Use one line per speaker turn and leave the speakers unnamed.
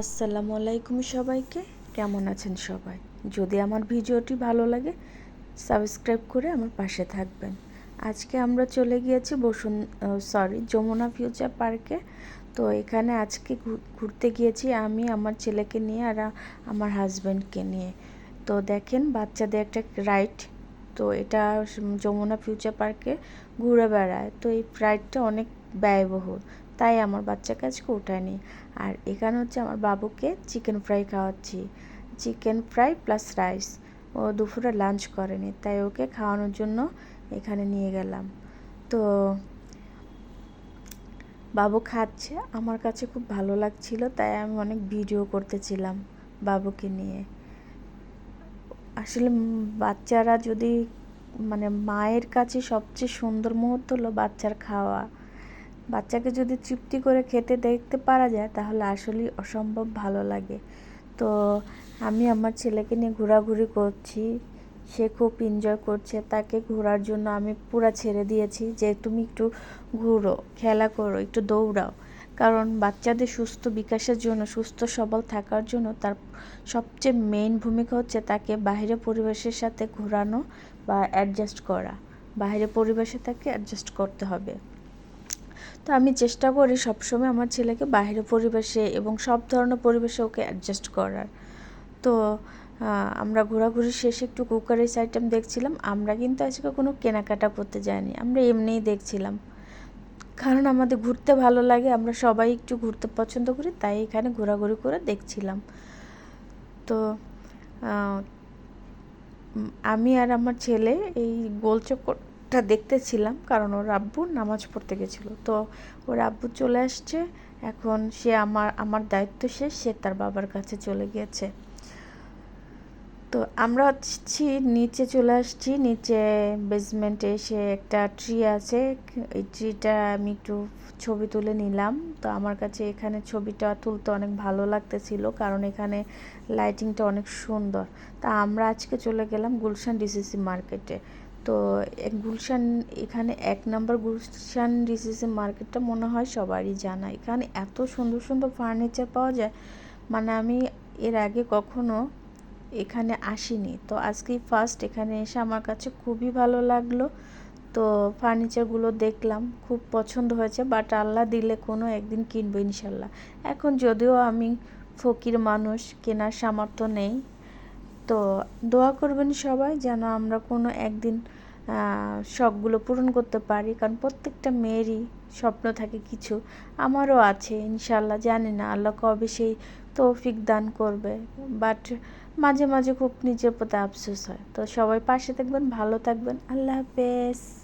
আসসালামু আলাইকুম সবাইকে। কেমন আছেন সবাই? যদি আমার ভিডিওটি ভালো লাগে সাবস্ক্রাইব করে আমার পাশে থাকবেন। আজকে আমরা চলে গিয়েছি বসুন সরি যমুনা ফিউচার পার্কে তো এখানে আজকে ঘুরতে গিয়েছি আমি, আমার ছেলেকে নিয়ে আর আমার হাজব্যান্ডকে নিয়ে। তো দেখেন বাচ্চাদের একটা রাইড তো এটা যমুনা ফিউচার পার্কে ঘুরে বেড়ায়। তো এই রাইডটা অনেক ব্যয়বহুল। তাই আমার বাচ্চাকে আজকে ওঠায়নি আর এখানে হচ্ছে আমার বাবুকে চিকেন ফ্রাই খাওয়াচ্ছি। চিকেন ফ্রাই প্লাস রাইস ও দুপুরে লাঞ্চ করেনি, তাই ওকে খাওয়ানোর জন্য এখানে নিয়ে গেলাম। তো বাবু খাচ্ছে, আমার কাছে খুব ভালো লাগছিল, তাই আমি অনেক ভিডিও করতেছিলাম বাবুকে নিয়ে। আসলে বাচ্চারা যদি মানে মায়ের কাছে সবচেয়ে সুন্দর মুহূর্ত হলো বাচ্চার খাওয়া। বাচ্চাকে যদি তৃপ্তি করে খেতে দেখতে পারা যায়, তাহলে আসলেই অসম্ভব ভালো লাগে। তো আমি আমার ছেলেকে নিয়ে ঘোরাঘুরি করছি, সে খুব এনজয় করছে। তাকে ঘোরার জন্য আমি পুরা ছেড়ে দিয়েছি যে, তুমি একটু ঘুরো, খেলা করো, একটু দৌড়াও। কারণ বাচ্চাদের সুস্থ বিকাশের জন্য, সুস্থ সবল থাকার জন্য তার সবচেয়ে মেইন ভূমিকা হচ্ছে তাকে বাইরে পরিবেশের সাথে ঘোরানো বা অ্যাডজাস্ট করা। বাইরে পরিবেশে তাকে অ্যাডজাস্ট করতে হবে। তো আমি চেষ্টা করি সবসময় আমার ছেলেকে বাইরের পরিবেশে এবং সব ধরনের পরিবেশে ওকে অ্যাডজাস্ট করার। তো আমরা ঘোরাঘুরি শেষে একটু কুকারের আইটেম দেখছিলাম। আমরা কিন্তু আজকে কোনো কেনাকাটা করতে যাইনি। আমরা এমনিই দেখছিলাম। কারণ আমাদের ঘুরতে ভালো লাগে, আমরা সবাই একটু ঘুরতে পছন্দ করি, তাই এখানে ঘোরাঘুরি করে দেখছিলাম। তো আমি আর আমার ছেলে এই গোলচক্কর টা দেখতেছিলাম, কারণ ওর আব্বু নামাজ পড়তে গেছিল। তো ওর আব্বু চলে আসছে, এখন সে আমার আমার দায়িত্ব শেষ, সে তার বাবার কাছে চলে গিয়েছে। তো আমরা হচ্ছি নিচে চলে আসছি, নিচে বেসমেন্টে এসে একটা ট্রি আছে, এই ট্রিটা আমি একটু ছবি তুলে নিলাম। তো আমার কাছে এখানে ছবিটা তুলতে অনেক ভালো লাগতেছিল, কারণ এখানে লাইটিংটা অনেক সুন্দর। তা আমরা আজকে চলে গেলাম গুলশান ডিসিসি মার্কেটে তো এক গুলশান, এখানে এক নম্বর গুলশান ডিসিসি মার্কেটটা মনে হয় সবারই জানা। এখানে এত সুন্দর সুন্দর ফার্নিচার পাওয়া যায় মানে আমি এর আগে কখনো এখানে আসিনি। তো আজকেই ফার্স্ট এখানে এসে আমার কাছে খুবই ভালো লাগল। তো ফার্নিচারগুলো দেখলাম, খুব পছন্দ হয়েছে বাট আল্লাহ দিলে কোনো একদিন কিনবো ইনশাল্লাহ। এখন যদিও আমি ফকির মানুষ, কেনার সামর্থ্য নেই তো দোয়া করবেন সবাই যেন আমরা কোনো একদিন শখগুলো পূরণ করতে পারি। কারণ প্রত্যেকটা মেয়েরই স্বপ্ন থাকে কিছু। আমারও আছে ইনশাল্লাহ জানি না, আল্লাহ কবে সেই তৌফিক দান করবে। বাট মাঝে মাঝে খুব নিজের প্রতি আফসোস হয়। তো সবাই পাশে থাকবেন, ভালো থাকবেন। আল্লাহ হাফেজ।